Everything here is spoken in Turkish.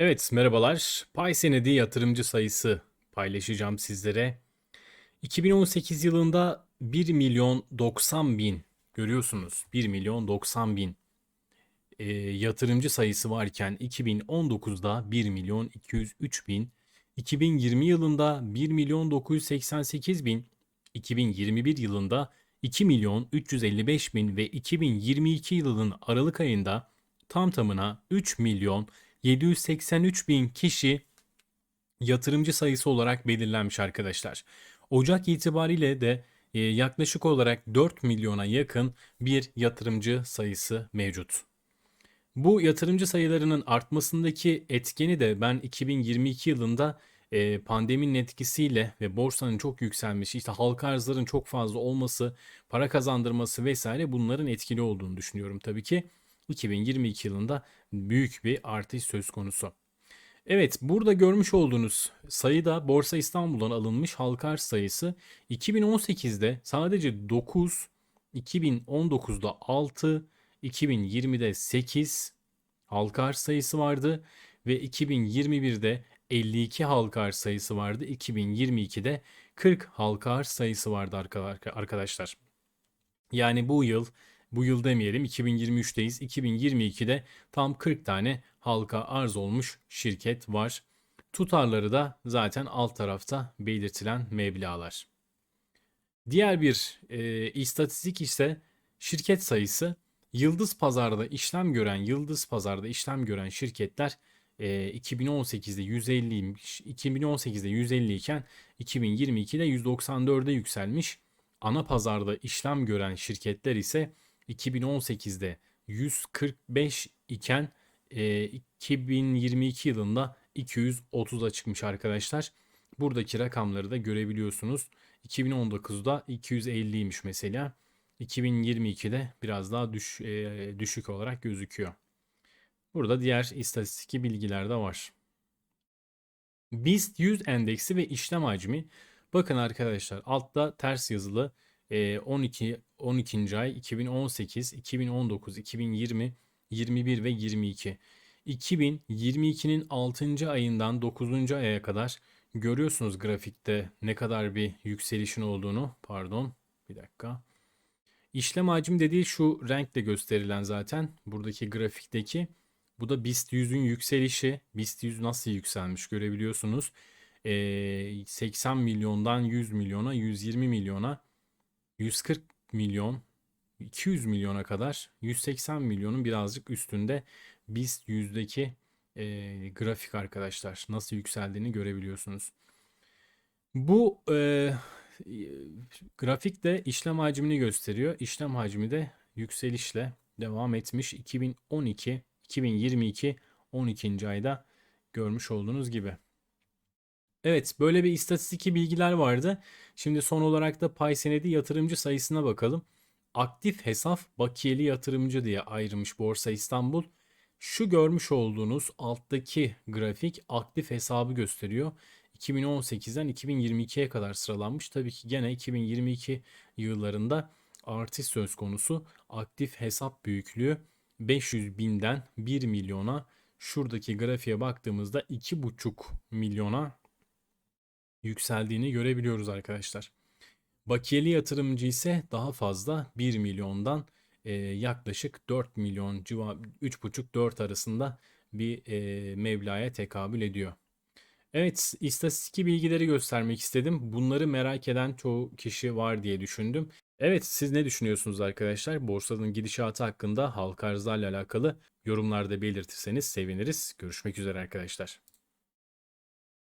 Evet, merhabalar. Pay senedi yatırımcı sayısı paylaşacağım sizlere. 2018 yılında 1 milyon 90 bin görüyorsunuz 1 milyon 90 bin e, yatırımcı sayısı varken 2019'da 1 milyon 203 bin 2020 yılında 1 milyon 988 bin 2021 yılında 2 milyon 355 bin ve 2022 yılının Aralık ayında tam tamına 3 milyon 783 bin kişi yatırımcı sayısı olarak belirlenmiş arkadaşlar. Ocak itibariyle de e, yaklaşık olarak 4 milyona yakın bir yatırımcı sayısı mevcut. Bu yatırımcı sayılarının artmasındaki etkeni de ben 2022 yılında e, pandeminin etkisiyle ve borsanın çok yükselmesi, işte halka arzların çok fazla olması, para kazandırması vesaire bunların etkili olduğunu düşünüyorum tabii ki. 2022 yılında büyük bir artış söz konusu. Evet, burada görmüş olduğunuz sayıda Borsa İstanbul'dan alınmış halka arz sayısı 2018'de sadece 9, 2019'da 6, 2020'de 8 halka arz sayısı vardı ve 2021'de 52 halka arz sayısı vardı. 2022'de 40 halka arz sayısı vardı arkadaşlar. Yani bu yıl bu yıl demeyelim 2023'teyiz. 2022'de tam 40 tane halka arz olmuş şirket var. Tutarları da zaten alt tarafta belirtilen meblalar. Diğer bir e, istatistik ise şirket sayısı. Yıldız Pazar'da işlem gören, Yıldız Pazar'da işlem gören şirketler e, 2018'de 150 2018'de 150 iken 2022'de 194'e yükselmiş. Ana pazarda işlem gören şirketler ise 2018'de 145 iken e, 2022 yılında 230'a çıkmış arkadaşlar. Buradaki rakamları da görebiliyorsunuz. 2019'da 250'ymiş mesela. 2022'de biraz daha düş, e, düşük olarak gözüküyor. Burada diğer istatistik bilgiler de var. BIST 100 endeksi ve işlem hacmi. Bakın arkadaşlar altta ters yazılı 12 12. ay 2018, 2019, 2020, 21 ve 22. 2022'nin 6. ayından 9. aya kadar görüyorsunuz grafikte ne kadar bir yükselişin olduğunu. Pardon bir dakika. İşlem hacim dediği şu renkle gösterilen zaten buradaki grafikteki. Bu da BIST 100'ün yükselişi. BIST 100 nasıl yükselmiş görebiliyorsunuz. Ee, 80 milyondan 100 milyona, 120 milyona 140 milyon 200 milyona kadar 180 milyonun birazcık üstünde BIST yüzdeki e, grafik arkadaşlar nasıl yükseldiğini görebiliyorsunuz. Bu e, grafik de işlem hacmini gösteriyor. İşlem hacmi de yükselişle devam etmiş 2012 2022 12. ayda görmüş olduğunuz gibi. Evet, böyle bir istatistik bilgiler vardı. Şimdi son olarak da pay senedi yatırımcı sayısına bakalım. Aktif hesap bakiyeli yatırımcı diye ayrılmış Borsa İstanbul. Şu görmüş olduğunuz alttaki grafik aktif hesabı gösteriyor. 2018'den 2022'ye kadar sıralanmış. Tabii ki gene 2022 yıllarında artış söz konusu. Aktif hesap büyüklüğü 500 binden 1 milyona şuradaki grafiğe baktığımızda 2,5 milyona yükseldiğini görebiliyoruz arkadaşlar. Bakiyeli yatırımcı ise daha fazla 1 milyondan e, yaklaşık 4 milyon civar 3,5-4 arasında bir e, meblaya tekabül ediyor. Evet, istatistik bilgileri göstermek istedim. Bunları merak eden çoğu kişi var diye düşündüm. Evet, siz ne düşünüyorsunuz arkadaşlar? Borsanın gidişatı hakkında halka arzlarla alakalı yorumlarda belirtirseniz seviniriz. Görüşmek üzere arkadaşlar.